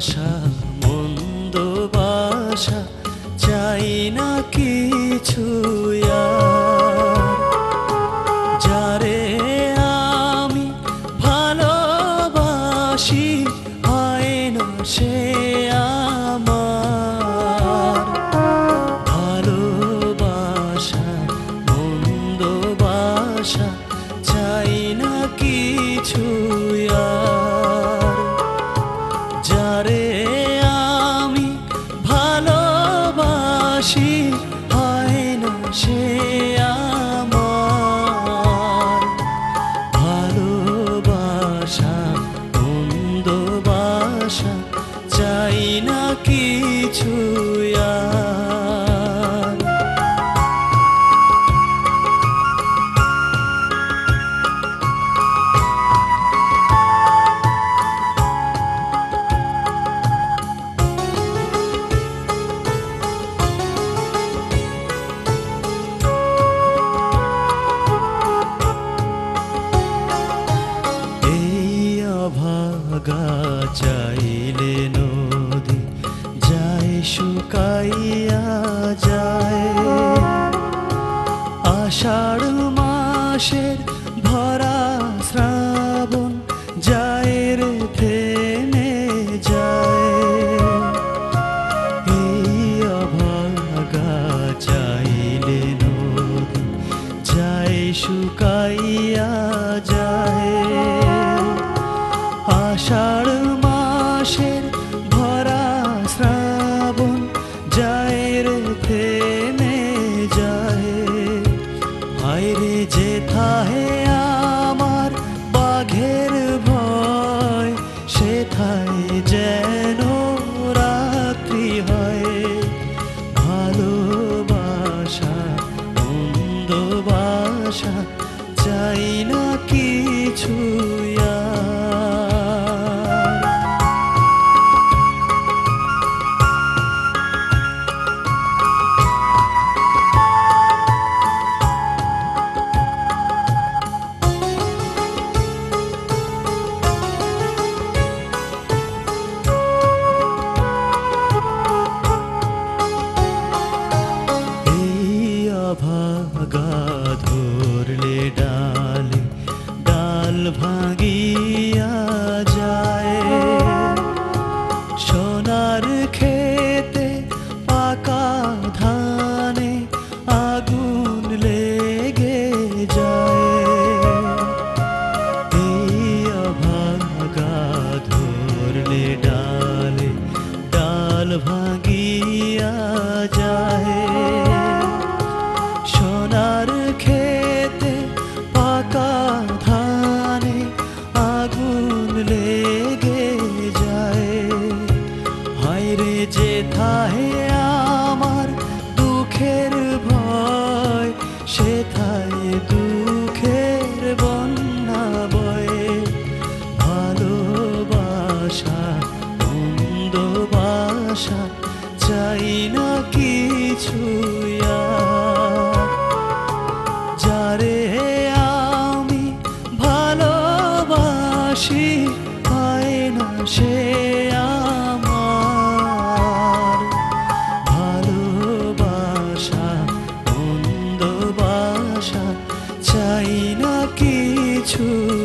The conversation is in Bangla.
আশা মন্দ বাসা চাই না কিছু। কিছু শুকাইয়া যায়। আষাঢ় মাসের ভরা শ্রাবণ যায় থেমে যায়। এই অভাগা চাইলে নদী যায়, শুকাইয়া যায়। আষাঢ় মাসের কোথায় যেন রাত্রি হয়। ভালোবাসা বন্ধুবাসা চাই না কিছু দুঃখের বন্যা বয়ে ভালোবাসা ছু